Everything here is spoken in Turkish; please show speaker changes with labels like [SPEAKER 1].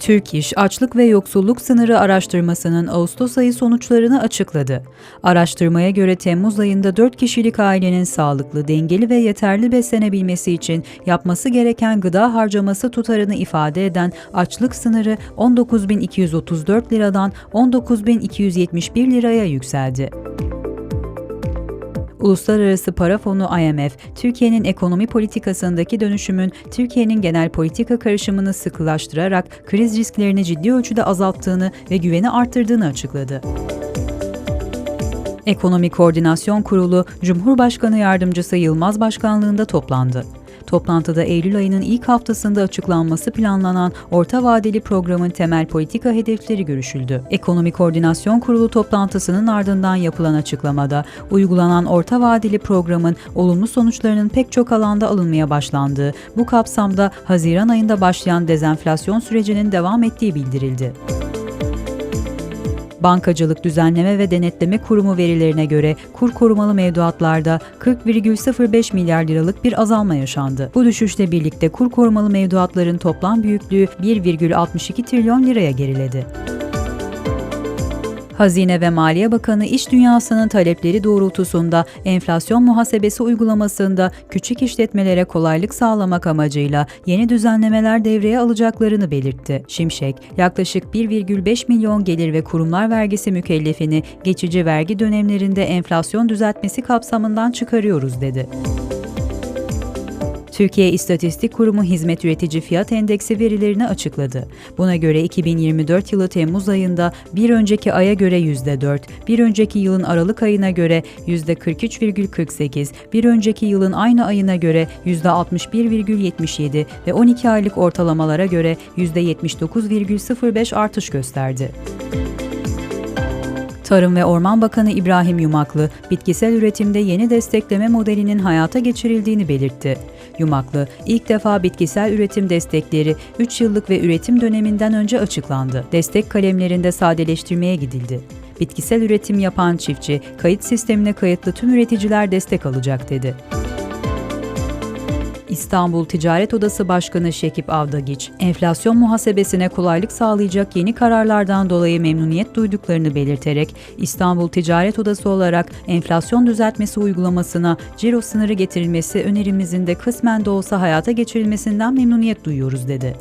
[SPEAKER 1] Türk İş, açlık ve yoksulluk sınırı araştırmasının Ağustos ayı sonuçlarını açıkladı. Araştırmaya göre Temmuz ayında 4 kişilik ailenin sağlıklı, dengeli ve yeterli beslenebilmesi için yapması gereken gıda harcaması tutarını ifade eden açlık sınırı 19.234 liradan 19.271 liraya yükseldi. Uluslararası Para Fonu IMF, Türkiye'nin ekonomi politikasındaki dönüşümün Türkiye'nin genel politika karışımını sıkılaştırarak kriz risklerini ciddi ölçüde azalttığını ve güveni arttırdığını açıkladı. Ekonomi Koordinasyon Kurulu, Cumhurbaşkanı Yardımcısı Yılmaz Başkanlığında toplandı. Toplantıda Eylül ayının ilk haftasında açıklanması planlanan orta vadeli programın temel politika hedefleri görüşüldü. Ekonomi Koordinasyon Kurulu toplantısının ardından yapılan açıklamada uygulanan orta vadeli programın olumlu sonuçlarının pek çok alanda alınmaya başlandığı, bu kapsamda Haziran ayında başlayan dezenflasyon sürecinin devam ettiği bildirildi. Bankacılık Düzenleme ve Denetleme Kurumu verilerine göre kur korumalı mevduatlarda 40,05 milyar liralık bir azalma yaşandı. Bu düşüşle birlikte kur korumalı mevduatların toplam büyüklüğü 1,62 trilyon liraya geriledi. Hazine ve Maliye Bakanı iş dünyasının talepleri doğrultusunda enflasyon muhasebesi uygulamasında küçük işletmelere kolaylık sağlamak amacıyla yeni düzenlemeler devreye alacaklarını belirtti. Şimşek, yaklaşık 1,5 milyon gelir ve kurumlar vergisi mükellefini geçici vergi dönemlerinde enflasyon düzeltmesi kapsamından çıkarıyoruz dedi. Türkiye İstatistik Kurumu Hizmet Üretici Fiyat Endeksi verilerini açıkladı. Buna göre 2024 yılı Temmuz ayında bir önceki aya göre %4, bir önceki yılın Aralık ayına göre %43,48, bir önceki yılın aynı ayına göre %61,77 ve 12 aylık ortalamalara göre %79,05 artış gösterdi. Tarım ve Orman Bakanı İbrahim Yumaklı, bitkisel üretimde yeni destekleme modelinin hayata geçirildiğini belirtti. Yumaklı, ilk defa bitkisel üretim destekleri 3 yıllık ve üretim döneminden önce açıklandı. Destek kalemlerinde sadeleştirmeye gidildi. Bitkisel üretim yapan çiftçi, kayıt sistemine kayıtlı tüm üreticiler destek alacak dedi. İstanbul Ticaret Odası Başkanı Şekip Avdagiç, enflasyon muhasebesine kolaylık sağlayacak yeni kararlardan dolayı memnuniyet duyduklarını belirterek, İstanbul Ticaret Odası olarak enflasyon düzeltmesi uygulamasına ciro sınırı getirilmesi önerimizin de kısmen de olsa hayata geçirilmesinden memnuniyet duyuyoruz dedi.